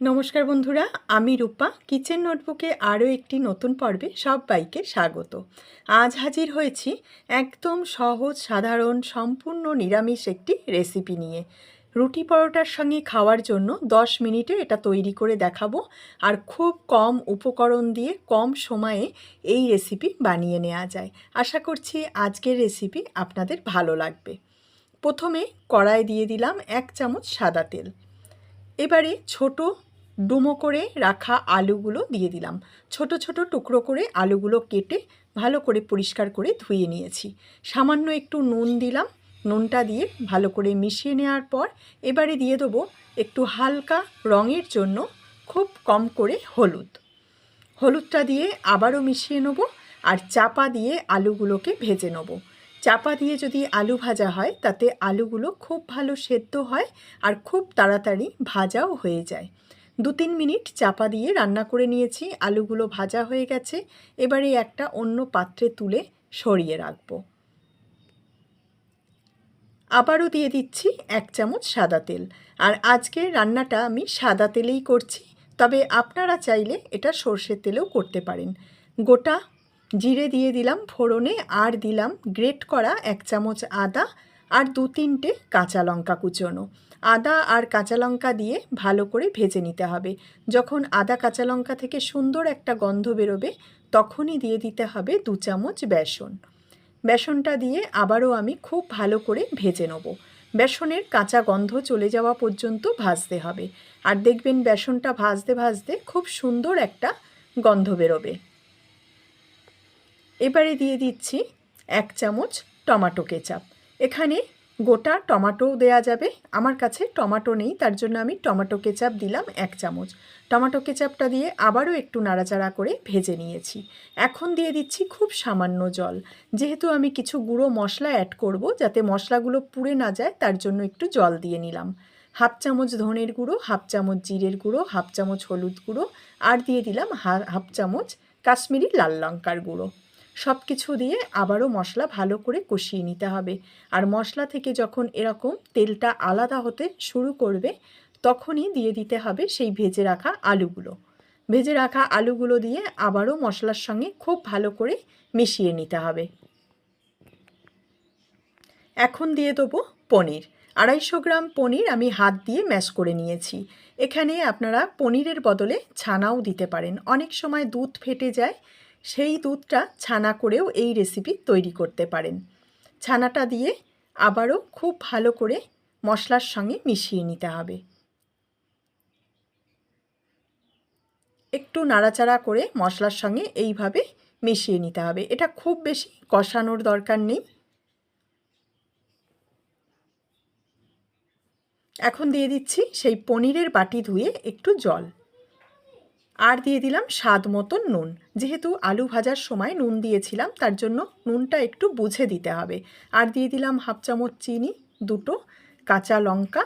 নমস্কার বন্ধুরা, আমি রূপা। কিচেন নোটবুকে আরও একটি নতুন পর্বে সবাইকে স্বাগত। আজ হাজির হয়েছি একদম সহজ, সাধারণ, সম্পূর্ণ নিরামিষ একটি রেসিপি নিয়ে। রুটি পরোটার সঙ্গে খাওয়ার জন্য 10 মিনিটে এটা তৈরি করে দেখাবো আর খুব কম উপকরণ দিয়ে কম সময়ে এই রেসিপি বানিয়ে নেওয়া যায়। আশা করছি আজকের রেসিপি আপনাদের ভালো লাগবে। প্রথমে কড়াই দিয়ে দিলাম এক চামচ সাদা তেল। এবারে ছোট ডুমো করে রাখা আলুগুলো দিয়ে দিলাম। ছোট ছোট টুকরো করে আলুগুলো কেটে ভালো করে পরিষ্কার করে ধুয়ে নিয়েছি। সামান্য একটু নুন দিলাম। নুনটা দিয়ে ভালো করে মিশিয়ে নেওয়ার পর এবারে দিয়ে দেবো একটু হালকা রঙের জন্য খুব কম করে হলুদ। হলুদটা দিয়ে আবারও মিশিয়ে নেব আর চাপা দিয়ে আলুগুলোকে ভেজে নেব। চাপা দিয়ে যদি আলু ভাজা হয়, তাতে আলুগুলো খুব ভালো সেদ্ধ হয় আর খুব তাড়াতাড়ি ভাজাও হয়ে যায়। দু তিন মিনিট চাপা দিয়ে রান্না করে নিয়েছি, আলুগুলো ভাজা হয়ে গেছে। এবারে একটা অন্য পাত্রে তুলে সরিয়ে রাখব। আবারও দিয়ে দিচ্ছি এক চামচ সাদা তেল। আর আজকে রান্নাটা আমি সাদা তেলেই করছি, তবে আপনারা চাইলে এটা সর্ষের তেলেও করতে পারেন। গোটা জিরে দিয়ে দিলাম ফোড়নে, আর দিলাম গ্রেট করা এক চামচ আদা আর দু তিনটে কাঁচা লঙ্কা কুচোনো। আদা আর কাঁচা লঙ্কা দিয়ে ভালো করে ভেজে নিতে হবে। যখন আদা কাঁচা লঙ্কা থেকে সুন্দর একটা গন্ধ বেরোবে, তখনই দিয়ে দিতে হবে দু চামচ বেসন। বেসনটা দিয়ে আবারও আমি খুব ভালো করে ভেজে নেব। বেসনের কাঁচা গন্ধ চলে যাওয়া পর্যন্ত ভাজতে হবে। আর দেখবেন বেসনটা ভাজতে ভাজতে খুব সুন্দর একটা গন্ধ বেরোবে। এবারে দিয়ে দিচ্ছি এক চামচ টমাটো কেচাপ। এখানে গোটা টমাটো দেয়া যাবে। আমার কাছে টমাটো নেই, তার জন্য আমি টমাটো কেচাপ দিলাম এক চামচ। টমাটো কেচাপটা দিয়ে আবারও একটু নাড়াচাড়া করে ভেজে নিয়েছি। এখন দিয়ে দিচ্ছি খুব সামান্য জল। যেহেতু আমি কিছু গুঁড়ো মশলা অ্যাড করব, যাতে মশলাগুলো পুড়ে না যায়, তার জন্য একটু জল দিয়ে নিলাম। হাফ চামচ ধনের গুঁড়ো, হাফ চামচ জিরের গুঁড়ো, হাফ চামচ হলুদ গুঁড়ো, আর দিয়ে দিলাম হাফ চামচ কাশ্মীরি লাল লঙ্কার গুঁড়ো। সব কিছু দিয়ে আবারও মশলা ভালো করে কষিয়ে নিতে হবে। আর মশলা থেকে যখন এরকম তেলটা আলাদা হতে শুরু করবে, তখনই দিয়ে দিতে হবে সেই ভেজে রাখা আলুগুলো। ভেজে রাখা আলুগুলো দিয়ে আবারও মশলার সঙ্গে খুব ভালো করে মিশিয়ে নিতে হবে। এখন দিয়ে দেবো পনির। আড়াইশো গ্রাম পনির আমি হাত দিয়ে ম্যাশ করে নিয়েছি। এখানে আপনারা পনিরের বদলে ছানাও দিতে পারেন। অনেক সময় দুধ ফেটে যায় সেই দুধটা ছানা করেও এই রেসিপি তৈরি করতে পারেন। ছানাটা দিয়ে আবারও খুব ভালো করে মশলার সঙ্গে মিশিয়ে নিতে হবে। একটু নাড়াচাড়া করে মশলার সঙ্গে এইভাবে মিশিয়ে নিতে হবে। এটা খুব বেশি কষানোর দরকার নেই। এখন দিয়ে দিচ্ছি সেই পনিরের বাটি ধুয়ে একটু জল। আর দিয়ে দিলাম স্বাদ মতন নুন। যেহেতু আলু ভাজার সময় নুন দিয়েছিলাম, তার জন্য নুনটা একটু বুঝে দিতে হবে। আর দিয়ে দিলাম হাফ চামচ চিনি, দুটো কাঁচা লঙ্কা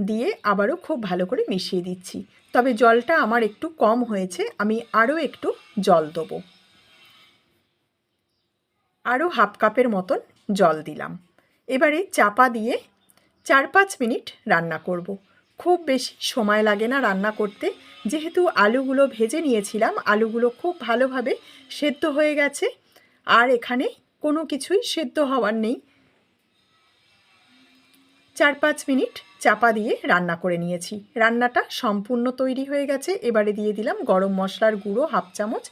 দিয়ে আবারও খুব ভালো করে মিশিয়ে দিচ্ছি। তবে জলটা আমার একটু কম হয়েছে, আমি আরও একটু জল দেবো। আরও হাফ কাপের মতন জল দিলাম। এবারে চাপা দিয়ে চার পাঁচ মিনিট রান্না করব। খুব বেশি সময় লাগে না রান্না করতে। যেহেতু আলুগুলো ভেজে নিয়েছিলাম, আলুগুলো খুব ভালোভাবে সেদ্ধ হয়ে গেছে। আর এখানে কোনো কিছুই সেদ্ধ হওয়ার নেই। চার পাঁচ মিনিট চাপা দিয়ে রান্না করে নিয়েছি। রান্নাটা সম্পূর্ণ তৈরি হয়ে গেছে। এবারে দিয়ে দিলাম গরম মশলার গুঁড়ো হাফ চামচ।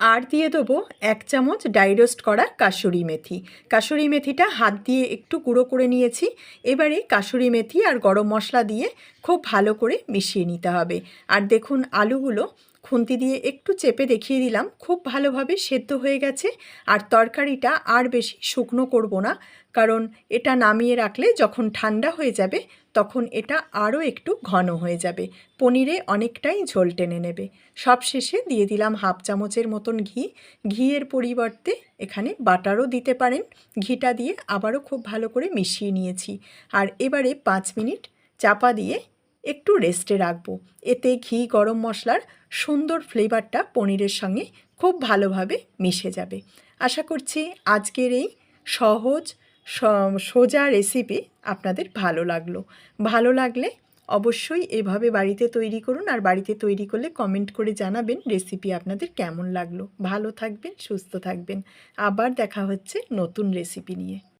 আর দিয়ে দেবো এক চামচ ডাই রোস্ট করা কাশুরি মেথি। কাশুরি মেথিটা হাত দিয়ে একটু গুঁড়ো করে নিয়েছি। এবারে কাশুরি মেথি আর গরম মশলা দিয়ে খুব ভালো করে মিশিয়ে নিতে হবে। আর দেখুন আলুগুলো খুন্তি দিয়ে একটু চেপে দেখিয়ে দিলাম, খুব ভালোভাবে সেদ্ধ হয়ে গেছে। আর তরকারিটা আর বেশি শুকনো করব না, কারণ এটা নামিয়ে রাখলে যখন ঠান্ডা হয়ে যাবে, তখন এটা আরও একটু ঘন হয়ে যাবে। পনিরে অনেকটাই ঝোল টেনে নেবে। সব শেষে দিয়ে দিলাম হাফ চামচের মতন ঘি। ঘিয়ের পরিবর্তে এখানে বাটারও দিতে পারেন। ঘিটা দিয়ে আবারও খুব ভালো করে মিশিয়ে নিয়েছি। আর এবারে পাঁচ মিনিট চাপা দিয়ে একটু রেস্টে রাখব। এতে ঘি, গরম মশলার সুন্দর ফ্লেভারটা পনিরের সঙ্গে খুব ভালোভাবে মিশে যাবে। আশা করছি আজকের এই সহজ সোজা রেসিপি আপনাদের ভালো লাগল। ভালো লাগলে অবশ্যই এভাবে বাড়িতে তৈরি করুন আর বাড়িতে তৈরি করলে কমেন্ট করে জানাবেন রেসিপি আপনাদের কেমন লাগল। ভালো থাকবেন, সুস্থ থাকবেন। আবার দেখা হচ্ছে নতুন রেসিপি নিয়ে।